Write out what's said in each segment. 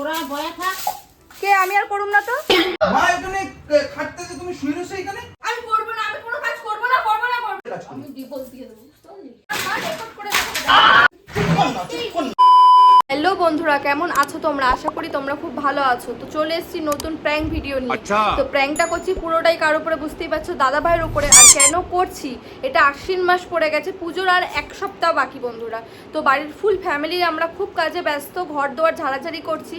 তোরা বয়া থাক। কে আমি আর করুম না তো? মা এখানে খাটতে যে তুমি শুয়ে রয়েছো এখানে? আমি করব না আমি কোনো কাজ করব না করব না করব। আমি ডিভোর্স দিয়ে দেবো। হ্যালো বন্ধুরা কেমন আছো তোমরা? আশা করি তোমরা খুব ভালো আছো। তো চলে এসেছি নতুন প্র্যাঙ্ক ভিডিও নিয়ে। তো প্র্যাঙ্কটা করছি পুরোটাই কার উপরে বুঝতেই পারছ? দাদা ভাইয়ের উপরে। আর কেন করছি? এটা আশ্বিন মাস পড়ে গেছে পুজোর আর এক সপ্তাহ বাকি বন্ধুরা। তো বাড়ির ফুল ফ্যামিলি আমরা খুব কাজে ব্যস্ত ঘর দুয়ার ঝাড়াঝাড়ি করছি।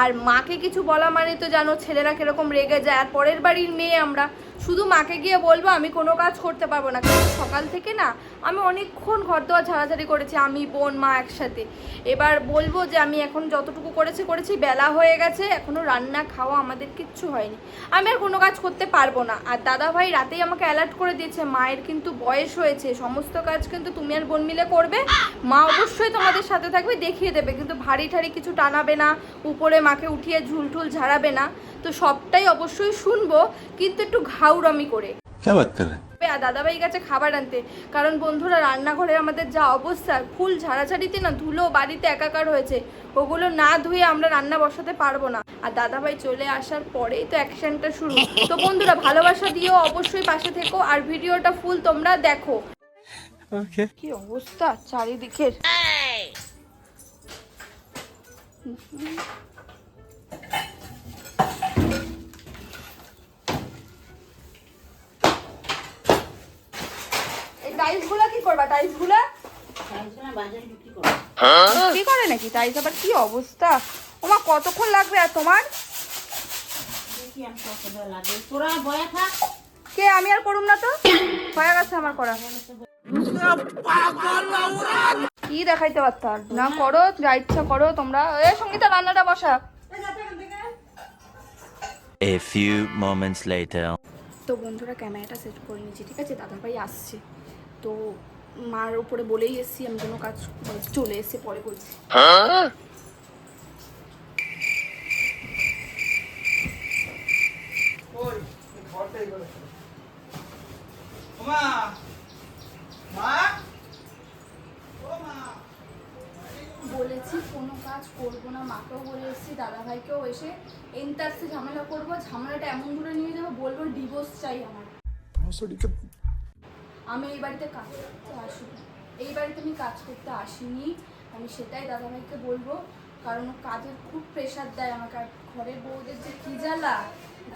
আর মাকে কিছু বলা মানে তো জানো ছেলেরা কীরকম রেগে যায়। আর পরের বাড়ির মেয়ে আমরা। শুধু মাকে গিয়ে বলব আমি কোনো কাজ করতে পারব না। কারণ সকাল থেকে না আমি অনেকক্ষণ ঘর দোয়া ঝাড়াঝাড়ি করেছি আমি বোন মা একসাথে। এবার বলব যে আমি এখন যতটুকু করেছি করেছি। বেলা হয়ে গেছে, এখনও রান্না খাওয়া আমাদের কিচ্ছু হয়নি। আমি আর কোনো কাজ করতে পারব না। আর দাদা ভাই রাতেই আমাকে অ্যালার্ট করে দিয়েছে, মায়ের কিন্তু বয়স হয়েছে, সমস্ত কাজ কিন্তু তুমি আর বোন মিলে করবে। মা অবশ্যই তোমাদের সাথে থাকবে, দেখিয়ে দেবে, কিন্তু ভারী ঠারি কিছু টানাবে না, উপরে মাকে উঠিয়ে ঝুলঠুল ঝাড়াবে না। তো সবটাই অবশ্যই শুনব, কিন্তু একটু ঘাউরামি করে। লাগবে আর দাদাভাই গেছে খাবার আনতে। কারণ বন্ধুরা রান্নাঘরে আমাদের যা অবস্থা ফুল ঝাড়াঝাড়িতে না ধুলো বাড়িতে একাকার হয়েছে। ওগুলো না ধুয়ে আমরা রান্না বসাতে পারব না। আর দাদাভাই চলে আসার পরেই তো অ্যাকশনটা শুরু। তো বন্ধুরা ভালোবাসা দিও অবশ্যই পাশে থেকো আর ভিডিওটা ফুল তোমরা দেখো। কি অবস্থা চারিদিকের? এই টাইলস কি করবা? টাইলসগুলা চাইছো না বাজারে বিক্রি কি করে নাকি টাইলস আবার কি অবস্থা? ওমা কতক্ষণ লাগবে আর তোমার? কে আমি আর করুম না তো? হয়ে গেছে আমার করা। কি দেখাইতে পারতাম না করো যা ইচ্ছা করো তোমরা। এ সঙ্গীতা রান্নাটা বসা। A few moments later. তো বন্ধুরা ক্যামেরাটা সেট করে নিয়েছি ঠিক আছে? দাদাভাই আসছে। তো মার উপরে বলেই এসছি আমি কোনো কাজ চলে এসে পরে বলছি বলেছি কোনো কাজ করব না মাকেও বলে এসেছি দাদাভাইকেও এসে এন্টারসে ঝামেলা করব ঝামেলাটা এমন দূরে নিয়ে যাব বলব ডিভোর্স চাই আমার। আমি এই বাড়িতে কাজ করতে আসিনি। এই বাড়িতে আমি কাজ করতে আসিনি। আমি সেটাই দাদাভাইকে বলব কারণ ও কাজের খুব প্রেশার দেয় আমাকে। আর ঘরের বউদের যে কি জ্বালা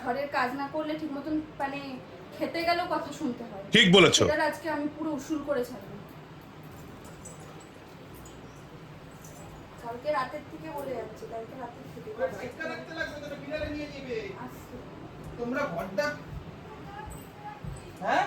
ঘরের কাজ না করলে ঠিক মতন মানে খেতে গেলেও কথা শুনতে হয়। ঠিক বলেছ। এটার আজকে আমি পুরো উসুল করে ছাড়বো। কালকে রাতের থেকে বলে যাচ্ছে কালকে রাতের থেকে রাখতে লাগবে তো বিড়ালে নিয়ে যাবে তোমরা ঘরটা হ্যাঁ?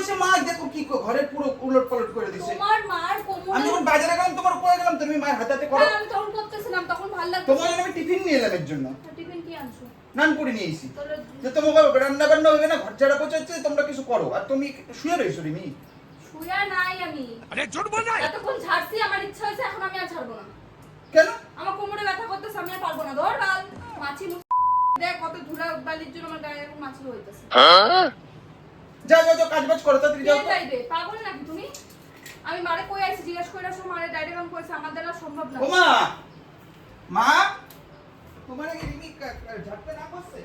বয়সে মা দেখো কি কো- ঘরের পুরো উলট পালট করে দিছে। তোমার মার কোমরে আমি যখন বাজারে গেলাম তোমার উপরে গেলাম তুমি মায়ের হাতে হাতে করো। হ্যাঁ, আমি তখন করতেছিলাম তখন ভালো লাগতো। তোমার জন্য আমি টিফিন নিয়ে এলাম এর জন্য। টিফিন কি আনছো? নান করে নিয়ে এসেছি। তাহলে যে তোমাকে রান্না বান্না হবে না ঘর ঝাড়া পোছাচ্ছে তোমরা কিছু করো। আর তুমি শুয়ে রয়েছো রিমি? শুয়া নাই আমি। এতক্ষণ ঝাড়ছি আমার ইচ্ছা হয়েছে এখন আমি আর ছাড়বো না। কেন? আমার কোমরে ব্যথা করতেছে আমি আর পারব না। ধর মাছি মুছি দেখ কত ধুলা বালির জন্য আমার গায়ে মাছি হইতেছে। যাও যাও যাও কাজ বাজ করো তাড়াতাড়ি যাও। পাগল নাকি তুমি? আমি মারে কই আইছি জিজ্ঞেস করে আসো মারে ডাইরেক্ট আমি কইছি আমার দ্বারা সম্ভব না। ও মা! মা তোমার রিমি কা- কা- ঝাড়তে না করছে?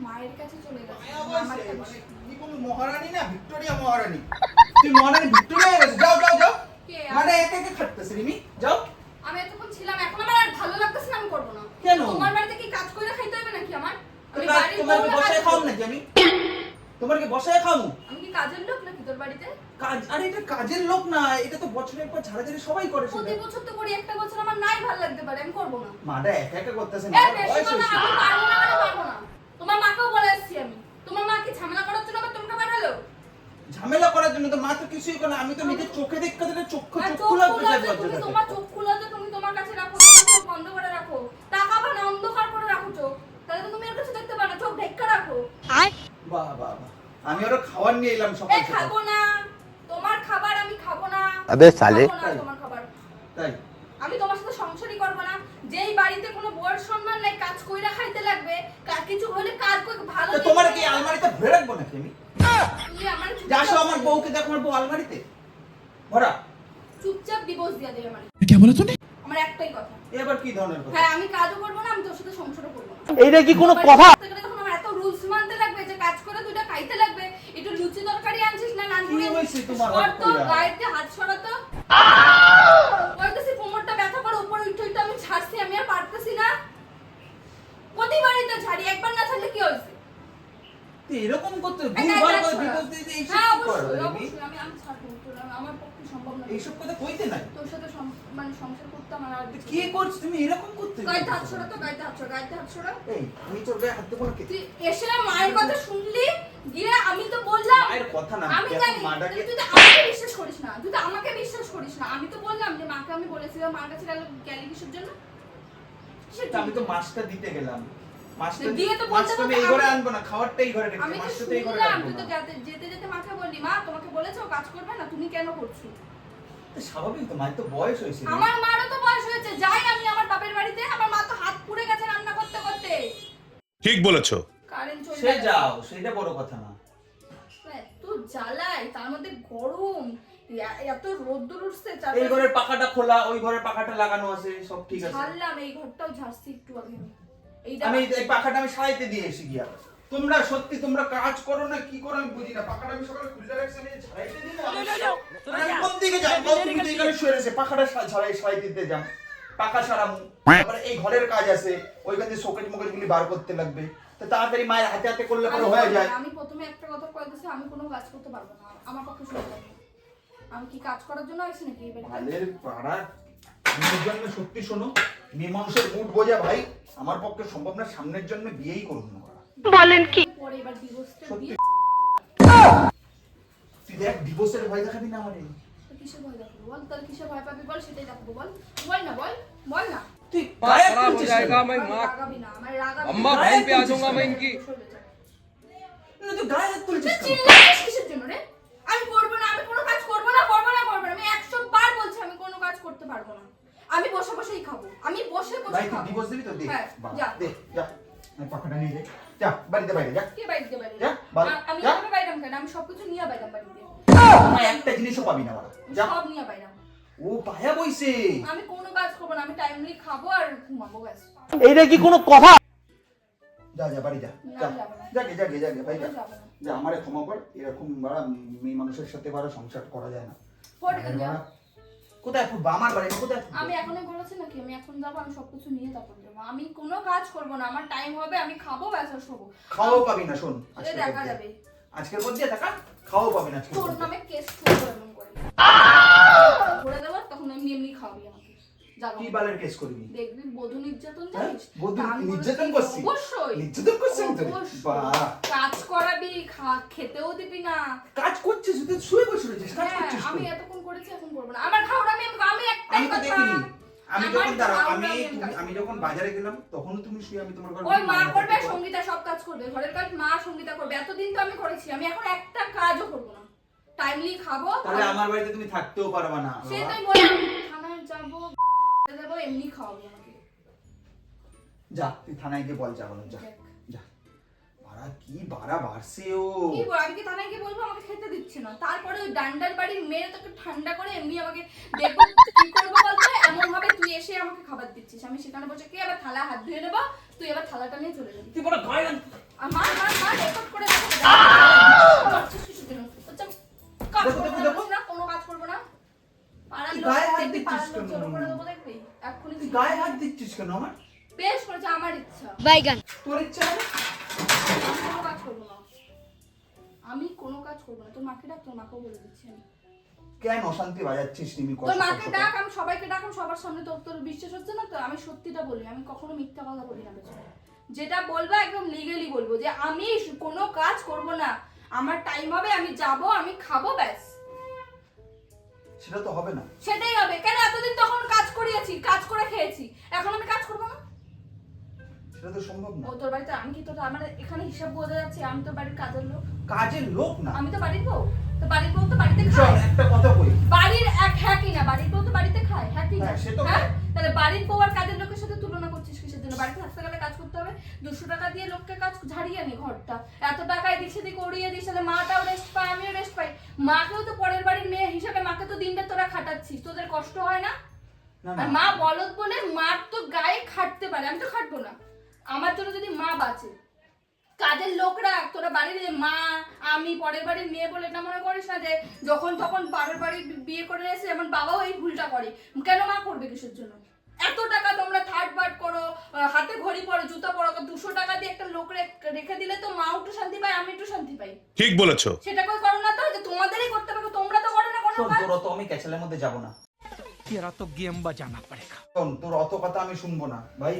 মায়ের কাছে চলে গেছে। মানে কোনো মহারানী না ভিক্টোরিয়া মহারানী? তুমি মহারানী ভিক্টোরিয়া হয়ে গেছো যাও যাও যাও কে? মানে একে একে খাটতেছে রিমি যাও। আমি এতক্ষণ ছিলাম এখন আমার আর ভালো লাগতেছে না আমি করব না। কেন? তোমার বাড়িতে কি কাজ করে খাইতে হবে নাকি আমার? আমি বাড়ির তোমার কি না বসায় খাও? নাকি আমি? তোমার কি বসায় খাও আমি কি কাজের লোক নাকি তোর বাড়িতে? কাজ আরে এটা কাজের লোক না এটা তো বছরে একবার ঝাড়াঝাড়ি সবাই করে প্রতি বছর তো করি একটা বছর আমার নাই ভালো লাগতে পারে আমি করব না। মাটা একা একা করতেছে না বয়স কথা হয়েছে। আমি পারব না পারব না। তোমার মাকেও বলে এসেছি আমি। তোমার মা কি ঝামেলা ঝামেলা করার জন্য তো মা তো কিছুই করে আমি তো নিজের চোখে দেখতে দেখতে চোখ চোখ খোলা তুমি তোমার চোখ খোলা তো তুমি তোমার কাছে রাখো চোখ বন্ধ করে রাখো। তাকাবা বা অন্ধকার করে রাখো চোখ। তাহলে তো তুমি ওর কিছু দেখতে পারো চোখ ঢেকে রাখো। আর বাহ বাহ বাহ আমি ওর খাবার নিয়ে এলাম সকাল থেকে খাব না। তোমার খাবার আমি খাব না। আবে সালে। তোমার খাবার। তাই। আমি তোমার সাথে সংসারই করব না। যেই বাড়িতে কোনো বর সম্মান নাই কাজ কইরা খাইতে লাগবে কিছু হলে কাজ কই ভালো তোমার কি আলমারিতে ভরে রাখব নাকি আমি? যাসো মানে। হ্যাঁ, কি কোনো কথা? লুচি তরকারি আনছিস না কি হইছে গায়েতে হাত ছড়াতো কইতেছি কোমরটা ব্যথা করে উপরে উঠে আমি ছাড়ছি আমি আর পারতেছি না। প্রতিবারই তো ছাড়ি একবার না ছাড়লে কি হইছে এরকম করতে করে? বিপদ আমি আমি আমার পক্ষে সম্ভব না এইসব কথা কইতে নাই। তোর সাথে মানে সংসার করতে আমার আর তো কি করছিস? তুমি এরকম করতে গাইতে হাত তো গাইতে হাত গাইতে হাত এই আমি তোর গায়ে হাত দেবো না তুই এসে মায়ের কথা শুনলি গিয়ে আমি তো বললাম মায়ের কথা না আমি জানি তুই তো আমাকে বিশ্বাস করিস না তুই তো আমাকে বিশ্বাস করিস না। আমি তো বললাম যে মাকে আমি বলেছিলাম মার কাছে গেল গেলি কিসের জন্য? আমি তো? মাছটা দিতে গেলাম। তোমাকে বলেছে ও কাজ করবে না তুমি কেন করছ? তো স্বাভাবিক তো মায়ের তো বয়স হয়েছে আমার মারও তো বয়স হয়েছে যাই আমি আমার বাপের বাড়িতে আমার মা তো হাত পুড়ে গেছে রান্না করতে করতে। ठीक বলেছ। কারেন্ট সে যাও সেটা বড় কথা না। এত জ্বালায় তার মধ্যে গরম। এত রোদ্দুর উঠছে এই ঘরের পাখাটা খোলা ওই ঘরের পাখাটা লাগানো আছে সব ঠিক আছে। ঝাড়লাম এই ঘরটাও ঝাড়ছি একটু আগে। আমি এই পাখাটা আমি সারাইতে দিয়ে এসে গিয়া। তোমরা সত্যি তোমরা কাজ করো না কি করো আমি বুঝি না। পাখাটা আমি সকালে খুলে রাখছি আমি ঝাড়াইতে দিই না? আমি কোন দিকে যাই কোন দিকে এখানে শুয়ে রয়েছে? পাখাটা ঝাড়াই সারাইতে দিতে যাম। পাখা সারামু তারপরে এই ঘরের কাজ আছে। ওইখান থেকে সকেট মকেট গুলি বার করতে লাগবে। তো তাড়াতাড়ি মায়ের হাতে হাতে করলে পরে আমি হয়ে যায়। আমি প্রথমে একটা কথা কয়ে দিচ্ছি আমি কোনো কাজ করতে পারব না। আমার পক্ষে সম্ভব না। আমি কি কাজ করার জন্য আসি নাকি? ভালের পাড়া মেয়ের জন্য সত্যি শোনো মেয়ে মানুষের মুড বোঝা ভাই আমার পক্ষে সম্ভব না সামনের জন্য বিয়েই করুন না পরে এবার ডিভোর্সটা সত্যি দিয়ে তুই দেখ ডিভোর্সের ভয় দেখাবি না আমার তো কিসের ভয় দেখাবো বল তাহলে কিসের ভয় পাবি বল সেটাই দেখাবো বল বল না বল বল না তুই গায়ে खराब हो তুলছিস जाएगा কেন? मैं আমার माँ রাগাবি না আমার রাগাবি अम्मा না। बहन पे आ जाऊंगा मैं इनकी সরে যা। না, তুই গায়ে হাত তুই তুলছিস কেন? চিল্লাচ্ছিস কিসের জন্য রে আমি করবো না আমি কোনো কাজ করবো না করবো না করবো না আমি একশো বার বলছি আমি কোনো কাজ করতে পারবো না আমি বসে বসেই খাব। আমি বসে বসে ভাই তুই খাব। ডিভোর্স দিবি তো? দে হ্যাঁ, যা। দে যা। আমি পাখাটা নিয়ে যাই যা বাড়িতে বাইরে যা। কে বাইরে বাইরে যা, আমি যা। এভাবে বাইরাম কেন? আমি সবকিছু নিয়ে বাইরাম বাড়ি দিয়ে আমার একটা জিনিসও পাবি না আমি যা। সব নিয়ে বাইরাম। ও পায়া বইছে। আমি কোনো কাজ করব না আমি টাইমলি খাব আর ঘুমাবো ব্যাস। এইটা কি কোনো কথা? যা যা বাড়ি যা। যা। না। যাকে যাকে যাকে ভাই যা। যা আমারে ক্ষমা কর। এরকম বাড়া মেয়ে মানুষের সাথে বাড়া সংসার করা যায় না। কোথায় ফুটবো? আমার বাড়ি কোথায় আমি এখনই বলেছি নাকি? আমি এখন যাব আমি সবকিছু নিয়ে তারপর যাব। আমি কোনো কাজ করব না আমার টাইম হবে আমি খাব ব্যাস আর শোবো। খাওয়াও পাবি না শোন দেখা যাবে। আজকের টাকা খাওয়াও পাবি না তোর নামে কেস করব এমন করে। করে দেবো তখন এমনি এমনি খাওয়াবি আমাকে। কি বালের কেস করবি? দেখবি বধূ নির্যাতন হ্যাঁ? জানিস? বধূ নির্যাতন? অবশ্যই। নির্যাতন বাহ। কাজ করাবি খা- খেতেও দিবি না। কাজ করছিস তুই শুয়ে বসে রয়েছিস কাজ হ্যাঁ, করছিস আমি তুই এতক্ষণ করেছি এখন করব না আমার খাওয়ার আমি আমি তো দেখিনি আমি যখন দাঁড়াও আমি আমি যখন বাজারে গেলাম তখনও তুমি শুয়ে আমি তোমার ঘরে ওই মা করবে সঙ্গীতা সব কাজ করবে। ঘরের কাজ মা সঙ্গীতা করবে। এতদিন তো আমি করেছি আমি এখন একটা কাজও করব না। টাইমলি খাব তাহলে আমার বাড়িতে তুমি থাকতেও পারবা না সে বললাম থানায় যাব দেবো এমনি খাওয়াবি আমাকে। যা তুই থানায় গিয়ে বল যা বলো যা। বাড়া বাড়ছে ও। কি বল? আমি কি থানায় গিয়ে বলব? আমাকে খেতে দিচ্ছে না। তারপরে ওই ডান্ডার বাড়ির মেয়ে তোকে ঠান্ডা করে এমনি আমাকে দেখব। কি করব বলতে? এমন ভাবে তুই এসে আমাকে খাবার দিচ্ছিস। আমি সেখানে বসে কি আবার থালা হাত ধুয়ে নেব। তুই এবার থালাটা নিয়ে চলে যাবি। তুই বড় গায়ে আর মা মা মা রেকর্ড করে দেখো। কোনো কাজ করব না। পাড়ার তুই লোক গায়ে হাত দেখবি, দিচ্ছিস পাড়ার লোক কেন? জড়ো করে দেবো দেখবি। এক্ষুনি তুই গায়ে হাত দিচ্ছিস কেন আমার? বেশ করেছে আমার ইচ্ছা। বাইগান। তোর ইচ্ছা মানে? করব না। আমি কোনো কাজ করব না। তোর মাকে ডাক তোর মাকেও বলে দিচ্ছি আমি। কেন অশান্তি বাজাচ্ছিস তোর মাকে ডাক আমি সবাইকে ডাক আমি সবার সামনে তোর তোর বিশ্বাস হচ্ছে না তো? আমি সত্যিটা বলি আমি কখনো মিথ্যা কথা বলি না যেটা বলব একদম লিগেলি বলব যে আমি কোনো কাজ করব না। আমার টাইম হবে আমি যাব আমি খাব ব্যাস। সেটা তো হবে না। সেটাই হবে। কেন? এতদিন তখন কাজ করিয়েছি কাজ করে খেয়েছি। এখন আমি কাজ করব না? সেটা তো সম্ভব না। ও তোর বাড়িতে আমি কি তোর আমার এখানে হিসাব বোঝা যাচ্ছে আমি তো বাড়ির কাজের লোক। কাজের লোক না। আমি তো বাড়ির বউ। তো বাড়ির বউ তো বাড়িতে খায়। একটা কথা কই বাড়ির এক হ্যাকি না বাড়ির বউ তো বাড়িতে খায় হ্যাঁ কি না। হ্যাঁ, সে তো হ্যাঁ? তাহলে বাড়ির বউ আর কাজের লোকের সাথে তুলনা করছিস কিসের জন্য? বাড়িতে থাকতে গেলে কাজ করতে হবে দুশো টাকা দিয়ে লোককে কাজ ঝাড়িয়ে নি ঘরটা। এত টাকায় দিছে দিকে উড়িয়ে দিস তাহলে মাটাও রেস্ট পায় আমিও রেস্ট পাই। মাকেও তো পরের বাড়ির মেয়ে হিসাবে মাকে তো দিনটা তোরা খাটাচ্ছিস তোদের কষ্ট হয় না না। আর মা বলদ বলে মার তো গায়ে খাটতে পারে আমি তো খাটবো না। আমার জন্য যদি মা বাঁচে কাজের লোকরা তোরা বাড়ির মা আমি পরের বাড়ির মেয়ে বলে এটা মনে করিস না যে যখন তখন পাড়ের বাড়ি বিয়ে করে এসে এমন বাবাও এই ভুলটা করে। কেন মা করবে কিসের জন্য? এত টাকা তোমরা থার্ড পার্ট করো হাতে ঘড়ি পরো জুতো পরো দুশো টাকা দিয়ে একটা লোক রেখে দিলে তো মা একটু শান্তি পায় আমি একটু শান্তি পাই। ঠিক বলেছ। সেটা কই করো না তো যে তোমাদেরই করতে হবে তোমরা তো করো না কোনো কাজ। তোর তো আমি ক্যাচেলের মধ্যে যাব না। তেরা তো গেম বাজানা পড়েগা তোর অত কথা আমি শুনব না। ভাই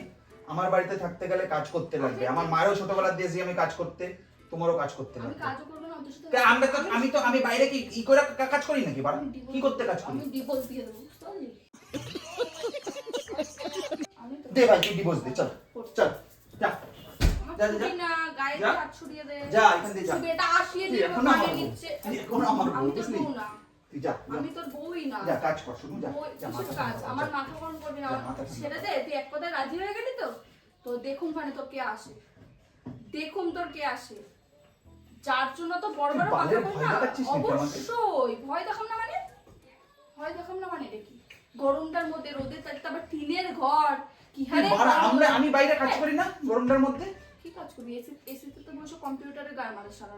আমার বাড়িতে থাকতে গেলে কাজ করতে লাগবে। আমার মায়েরও ছোটবেলা দিয়েছি আমি কাজ করতে তোমারও কাজ করতে লাগবে। আমরা তো আমি তো আমি বাইরে কি ই করে কাজ করি নাকি? বাড়া কি করতে কাজ করি? দে ভাই তুই ডিভোর্স দে চল চল যা। যা, যা, যা। যা, এখান দিয়ে যা। এখনও আমার বুঝলি? বউ না তুই যা যা। আমি তোর বউই না। যা কাজ কর শুধু যা। বউ- যা কিসের মাথা কাজ আমার মাথা গরম করবি না যা, মাথা ঠান্ডা ছেড়ে দে তুই এক কথায় রাজি হয়ে গেলি তো? তো দেখুন মানে তোর কে আসে। দেখুন তোর কে আসে। যার জন্য তো বড় বড় কথা বল না দেখাচ্ছিস নাকি আমাকে? অবশ্যই। ভয় দেখাম না মানে? ভয় দেখাম না মানে দেখি। গরমটার মধ্যে রোদের তাড়িতে আবার টিনের ঘর। কি হারে আমরা আমি বাইরে কাজ। করি না গরমটার মধ্যে? কি কাজ করবি? এসি এসিতে তো বসে কম্পিউটারে গায়ে মারে সারা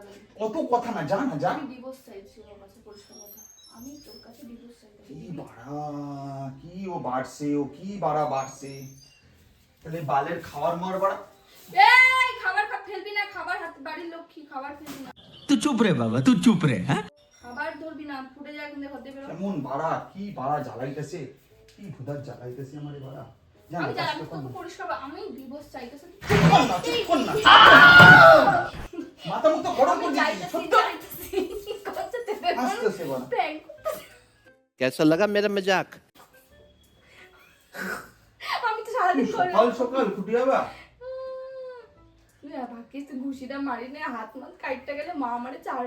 অত কথা না যা না যা। আমি ডিভোর্স চাইছি কাছে পরিষ্কার আমি তোর কাছে ডিভোর্স চাই। কি বাড়া কি ও বাড়ছে ও কি বাড়া বাড়ছে? তাহলে বালের খাওয়ার মার বাড়া। এই খাবার ফেলবি না খাবার হাতে বাড়ির লোক কি খাবার ফেলবি না। তুই চুপ রে বাবা তুই চুপ রে হ্যাঁ খাবার ধরবি না ফুটে যায় কিন্তু হতে বেরো। কেমন বাড়া কি বাড়া জ্বালাইতেছে? কি ভুদার জ্বালাইতেছে আমার বাড়া? আমি জানি তোকে পরিষ্কার আমি ডিভোর্স চাইতেছি। কোন না কোন না। মাথা মুখ তো গরম করে দিছিস আসতেছে বানা কেমন লাগা মেরা মজাক। আমি তো সারাদিন সকাল সকাল ঘুষিটা মারি হাত মাত কাটতে গেলে মা মারে চার